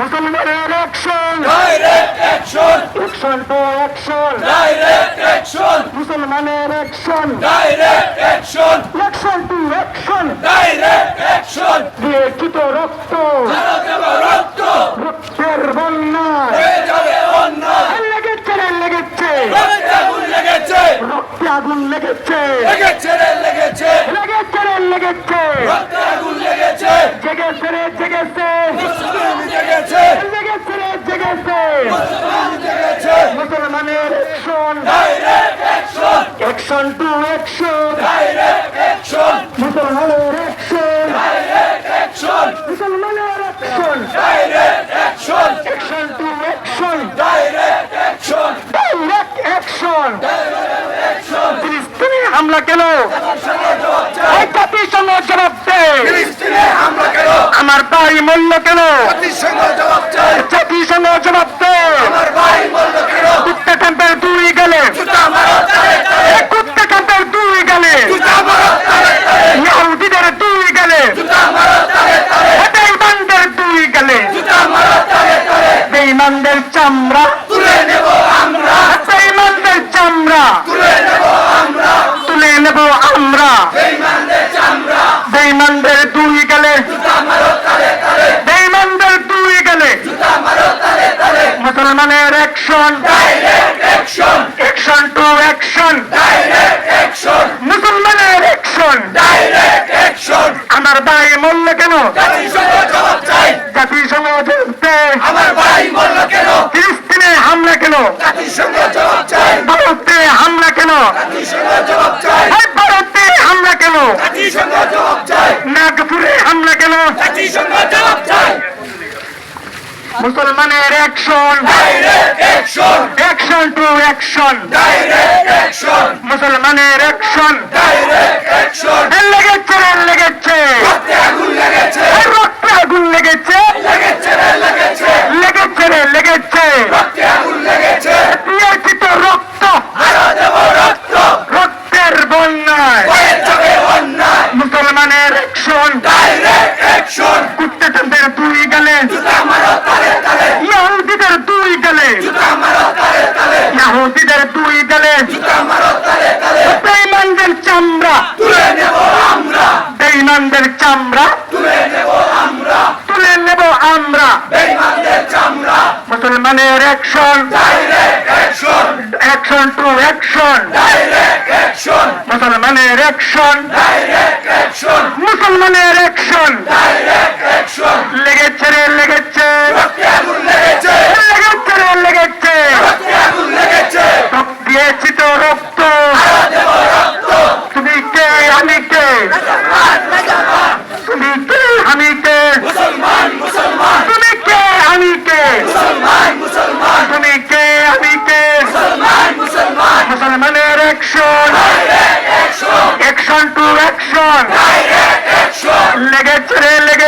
মুসলমানের action direct action action to action direct action মুসলমানের action direct action action to action direct action রক্ত রক্ত রক্তের বন্যা হয়ে যাবে অন্যায় লেগেছে লেগেছে রক্তে আগুন লেগেছে রক্তে আগুন লেগেছে লেগেছে রে লেগেছে লেগেছে রে লেগেছে রক্তে লেগেছে জেগেছে রে জেগেছে। মুসলিম জেগেছে। লেগেছে রে জেগেছে। মুসলিম জেগেছে। মুসলমানের action direct action action to action direct action মুসলমানের অ্যাকশন ডাইরেক্ট অ্যাকশন মুসলমানের action direct action action to action direct action direct action action ফিলিস্তিনে হামলা কেন জবাব চাই এই জাতিসংঘ জবাব দে ফিলিস্তিনে হামলা কেন আমার ভাই মূল্য কেন? জাতিসংঘ জবাব কুত্তা ক্যাম্পের দুই গেলে। কুত্তা ক্যাম্পের দুই গেলে। দুই গেলে। বেঈমানদের দুই বেঈমানদের চামড়া। তুলে নেব আমরা। বেঈমানদের চামড়া। তুলে নেব আমরা। তুলে নেব আমরা। বেঈমানদের চামড়া। বেঈমানদের দুই গেলে মুসলমানের অ্যাকশন অ্যাকশন টু অ্যাকশন মুসলমানের অ্যাকশন আমার ভাই মূল্য কেন? জাতিসংঘ আমার ভাই কেন? ফিলিস্তিনে হামলা কেন? ভারতে হামলা কেন? ভারতে হামলা কেন জাতিসংঘ জবাব চাই নাগপুরে হামলা কেন জাতিসংঘ জবাব চাই মুসলমানের action direct action to action মুসলমানের অ্যাকশন ডাইরেক্ট অ্যাকশন লেগেছে লেগেছে রক্তে আগুন লেগেছে এই রক্তে আগুন লেগেছে লেগেছে রে লেগেছে লেগেছে রে লেগেছে রক্তে আগুন লেগেছে দিয়েছি তো রক্ত আরও দেব রক্ত রক্তের বন্যায় হয়ে যাবে অন্যায় মুসলমানের অ্যাকশন ডাইরেক্ট অ্যাকশন কুত্তাদের দুই গেলে জুতা মারো তারে তারে ইহুদিদের দুই গেলে জুতা মারো তারে তারে ইহুদিদের দুই গেলে জুতা মারো তারে তারে বেঈমানদের চামড়া তুলে নেব আমরা বেঈমানদের চামড়া। তুলে নেব আমরা। তুলে নেব আমরা। বেঈমানদের চামড়া। মুসলমানের action direct action action to action direct action মুসলমানের অ্যাকশন ডাইরেক্ট অ্যাকশন মুসলমানের অ্যাকশন ডাইরেক্ট অ্যাকশন লেগেছে রে লেগেছে। Salman action. Action to action. Direct action. Legature.